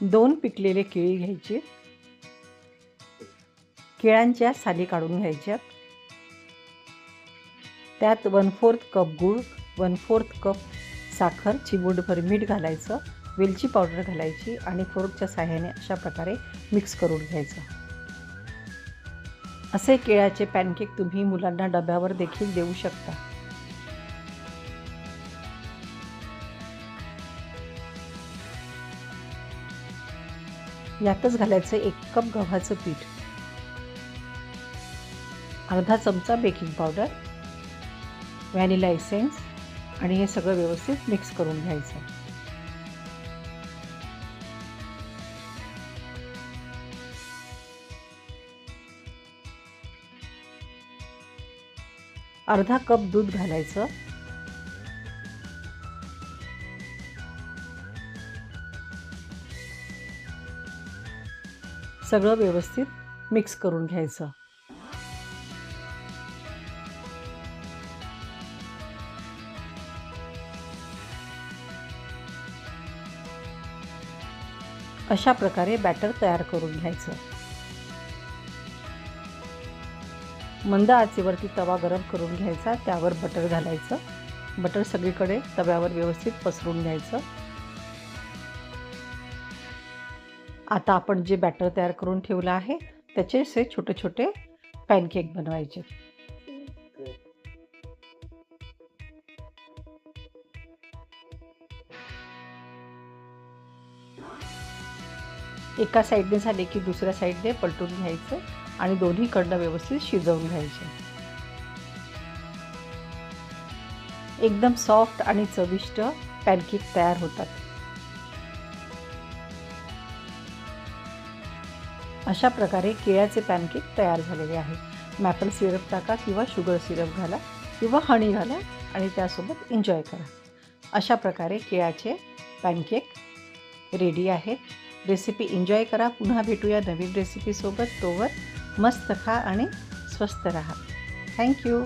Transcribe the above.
दोन पिकलेले केळी घ्यायची. केळांच्या साली काढून घ्यायच्या त्यात वन फोर्थ कप गूळ वन फोर्थ कप साखर चिमूटभर मीठ घालायचं वेलची पावडर घालायची आणि फोर्कच्या साह्याने अशा प्रकारे मिक्स करून घ्यायचं. असे केळ्याचे पॅनकेक तुम्ही मुलांना डब्यावर देखील देऊ शकता. यातच घालायचं एक कप गव्हाचं पीठ. अर्धा चमचा बेकिंग पावडर व्हॅनिला एसेन्स आणि हे सगळं व्यवस्थित मिक्स करून घ्यायचं. अर्धा कप दूध घालायचं. सगळं व्यवस्थित मिक्स करून घ्यायचं. अशा प्रकारे बॅटर तयार करून घ्यायचं. मंद आचेवरती तवा गरम करून घ्यायचा त्यावर बटर घालायचं. बटर सगळीकडे तव्यावर व्यवस्थित पसरून घ्यायचं. आता आपण जे बॅटर तयार करून ठेवलं आहे त्याचे असे छोटे छोटे पॅनकेक बनवायचे. एका साईडने झाले की दुसऱ्या साईडने पलटून घ्यायचं आणि दोन्ही कडनं व्यवस्थित शिजवून घ्यायचे. एकदम सॉफ्ट आणि चविष्ट पॅनकेक तयार होतात. अशा प्रकारे केळ्याचे पॅनकेक तयार झालेले आहेत. मॅपल सिरप टाका किंवा शुगर सिरप घाला किंवा हनी घाला आणि त्यासोबत एन्जॉय करा. अशा प्रकारे केळ्याचे पॅनकेक रेडी आहेत. रेसिपी एन्जॉय करा. पुन्हा भेटूया नवीन रेसिपीसोबत तोवर मस्त खा आणि स्वस्त राहा. थँक्यू